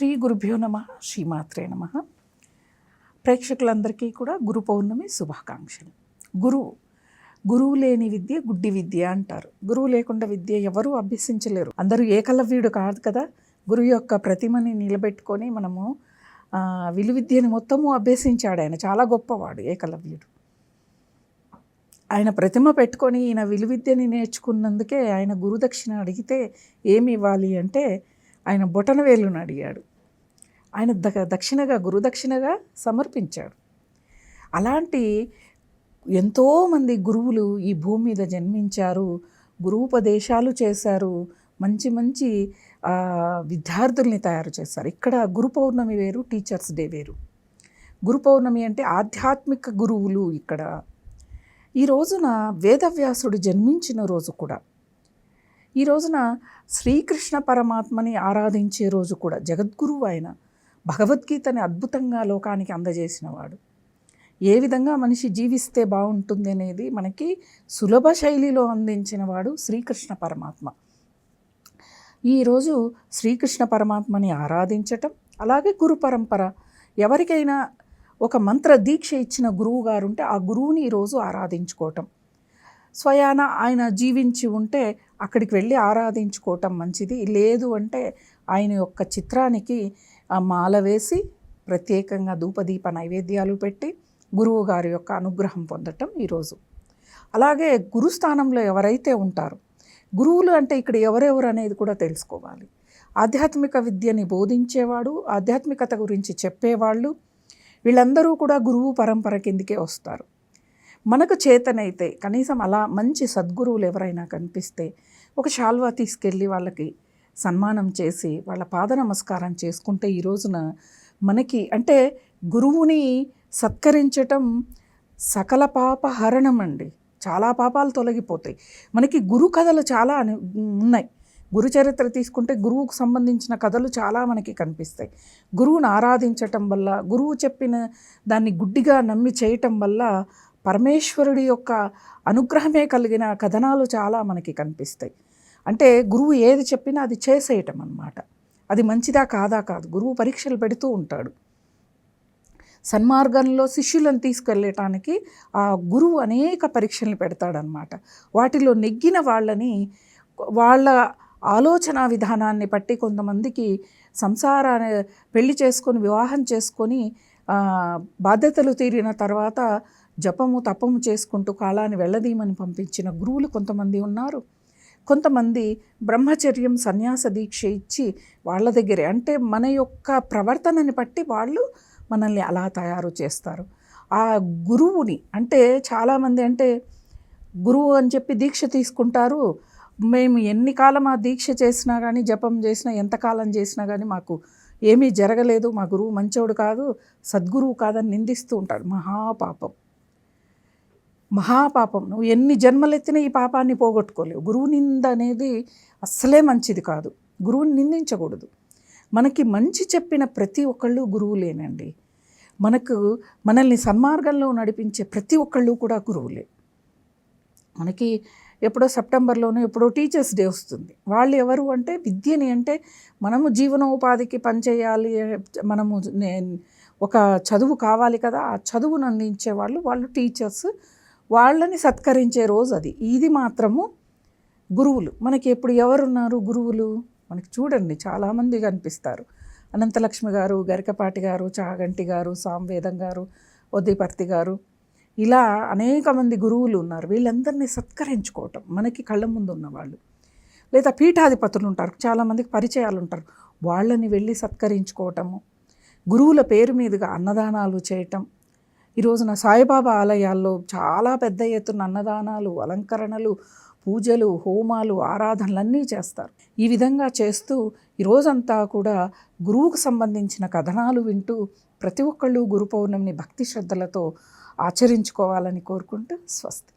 శ్రీ గురుభ్యో నమ శ్రీమాత్రే నమ. ప్రేక్షకులందరికీ కూడా గురు పౌర్ణమి శుభాకాంక్షలు. గురువు గురువు లేని విద్య గుడ్డి విద్య అంటారు. గురువు లేకుండా విద్య ఎవరూ అభ్యసించలేరు. అందరూ ఏకలవ్యుడు కాదు కదా. గురువు యొక్క ప్రతిమని నిలబెట్టుకొని మనము విలువిద్యని మొత్తము అభ్యసించాడు ఆయన. చాలా గొప్పవాడు ఏకలవ్యుడు. ఆయన ప్రతిమ పెట్టుకొని ఈయన విలువిద్యని నేర్చుకున్నందుకే ఆయన గురుదక్షిణ అడిగితే ఏమి ఇవ్వాలి అంటే ఆయన బొటనవేలును అడిగాడు. ఆయన ద దక్షిణగా గురుదక్షిణగా సమర్పించాడు. అలాంటి ఎంతోమంది గురువులు ఈ భూమి మీద జన్మించారు గురువుపదేశాలు చేశారు మంచి మంచి విద్యార్థుల్ని తయారు చేశారు. ఇక్కడ గురు పౌర్ణమి వేరు టీచర్స్ డే వేరు. గురు పౌర్ణమి అంటే ఆధ్యాత్మిక గురువులు ఇక్కడ. ఈ రోజున వేదవ్యాసుడు జన్మించిన రోజు కూడా. ఈ రోజున శ్రీకృష్ణ పరమాత్మని ఆరాధించే రోజు కూడా. జగద్గురువు ఆయన. భగవద్గీతని అద్భుతంగా లోకానికి అందజేసినవాడు. ఏ విధంగా మనిషి జీవిస్తే బాగుంటుంది అనేది మనకి సులభ శైలిలో అందించినవాడు శ్రీకృష్ణ పరమాత్మ. ఈరోజు శ్రీకృష్ణ పరమాత్మని ఆరాధించటం అలాగే గురు పరంపర. ఎవరికైనా ఒక మంత్ర దీక్ష ఇచ్చిన గురువు గారు ఉంటే ఆ గురువుని ఈరోజు ఆరాధించుకోవటం. స్వయాన ఆయన జీవించి ఉంటే అక్కడికి వెళ్ళి ఆరాధించుకోవటం మంచిది. లేదు అంటే ఆయన యొక్క చిత్రానికి ఆ మాల వేసి ప్రత్యేకంగా ధూపదీప నైవేద్యాలు పెట్టి గురువు గారి యొక్క అనుగ్రహం పొందటం ఈరోజు. అలాగే గురుస్థానంలో ఎవరైతే ఉంటారో గురువులు అంటే ఇక్కడ ఎవరెవరు అనేది కూడా తెలుసుకోవాలి. ఆధ్యాత్మిక విద్యని బోధించేవాడు ఆధ్యాత్మికత గురించి చెప్పేవాళ్ళు వీళ్ళందరూ కూడా గురువు పరంపర కిందికే వస్తారు. మనకు చేతనైతే కనీసం అలా మంచి సద్గురువులు ఎవరైనా కనిపిస్తే ఒక శాల్వా తీసుకెళ్ళి వాళ్ళకి సన్మానం చేసి వాళ్ళ పాద నమస్కారం చేసుకుంటే ఈ రోజున మనకి అంటే గురువుని సత్కరించటం సకల పాప హరణం అండి చాలా పాపాలు తొలగిపోతాయి. మనకి గురు కథలు చాలా అని- ఉన్నాయి. గురు చరిత్ర తీసుకుంటే గురువుకు సంబంధించిన కథలు చాలా మనకి కనిపిస్తాయి. గురువుని ఆరాధించటం వల్ల గురువు చెప్పిన దాన్ని గుడ్డిగా నమ్మి చేయటం వల్ల పరమేశ్వరుడి యొక్క అనుగ్రహమే కలిగిన కథనాలు చాలా మనకి కనిపిస్తాయి. అంటే గురువు ఏది చెప్పినా అది చేసేయటం అన్నమాట. అది మంచిదా కాదా కాదు. గురువు పరీక్షలు పెడుతూ ఉంటాడు. సన్మార్గంలో శిష్యులను తీసుకెళ్ళటానికి ఆ గురువు అనేక పరీక్షలు పెడతాడనమాట వాటిలో నెగ్గిన వాళ్ళని వాళ్ళ ఆలోచన విధానాన్ని బట్టి కొంతమందికి సంసారాన్ని పెళ్ళి చేసుకొని వివాహం చేసుకొని బాధ్యతలు తీరిన తర్వాత జపము తపము చేసుకుంటూ కాలాన్ని వెళ్ళదీమని పంపించిన గురువులు కొంతమంది ఉన్నారు. కొంతమంది బ్రహ్మచర్యం సన్యాస దీక్ష ఇచ్చి వాళ్ళ దగ్గరే అంటే మన యొక్క ప్రవర్తనని బట్టి వాళ్ళు మనల్ని అలా తయారు చేస్తారు. ఆ గురువుని అంటే చాలామంది అంటే గురువు అని చెప్పి దీక్ష తీసుకుంటారు. మేము ఎన్ని కాలం ఆ దీక్ష చేసినా కానీ జపం చేసినా ఎంతకాలం చేసినా కానీ మాకు ఏమీ జరగలేదు. మా గురువు మంచోడు కాదు సద్గురువు కాదని నిందిస్తూ ఉంటాడు. మహాపాపం. మహాపాపం. నువ్వు ఎన్ని జన్మలెత్తినా ఈ పాపాన్ని పోగొట్టుకోలేవు. గురువు నింద అనేది అస్సలే మంచిది కాదు. గురువుని నిందించకూడదు. మనకి మంచి చెప్పిన ప్రతి ఒక్కళ్ళు గురువులేనండి మనకు మనల్ని సన్మార్గంలో నడిపించే ప్రతి ఒక్కళ్ళు కూడా గురువులే. మనకి ఎప్పుడో సెప్టెంబర్లోనూ ఎప్పుడో టీచర్స్ డే వస్తుంది. వాళ్ళు ఎవరు అంటే విద్యని అంటే మనము జీవనోపాధికి పనిచేయాలి మనము నే- ఒక చదువు కావాలి కదా ఆ చదువును అందించే వాళ్ళు వాళ్ళు టీచర్స్ వాళ్ళని సత్కరించే రోజు అది. ఇది మాత్రము గురువులు. మనకి ఎప్పుడు ఎవరున్నారు గురువులు? మనకి చూడండి చాలామంది కనిపిస్తారు. అనంతలక్ష్మి గారు గరికపాటి గారు చాగంటి గారు సాంవేదం గారు ఒద్దిపర్తి గారు. ఇలా అనేక మంది గురువులు ఉన్నారు. వీళ్ళందరినీ సత్కరించుకోవటం మనకి కళ్ళ ముందు ఉన్నవాళ్ళు. లేదా పీఠాధిపతులు ఉంటారు. చాలామందికి పరిచయాలు ఉంటారు. వాళ్ళని వెళ్ళి సత్కరించుకోవటము గురువుల పేరు మీదుగా అన్నదానాలు చేయటం ఈ రోజున సాయిబాబా ఆలయాల్లో చాలా పెద్ద ఎత్తున అన్నదానాలు అలంకరణలు పూజలు హోమాలు ఆరాధనలన్నీ చేస్తారు. ఈ విధంగా చేస్తూ ఈ రోజంతా కూడా గురువుకు సంబంధించిన కథనాలు వింటూ ప్రతి ఒక్కళ్ళు గురు పౌర్ణమిని భక్తి శ్రద్ధలతో ఆచరించుకోవాలని కోరుకుంటూ స్వస్తి.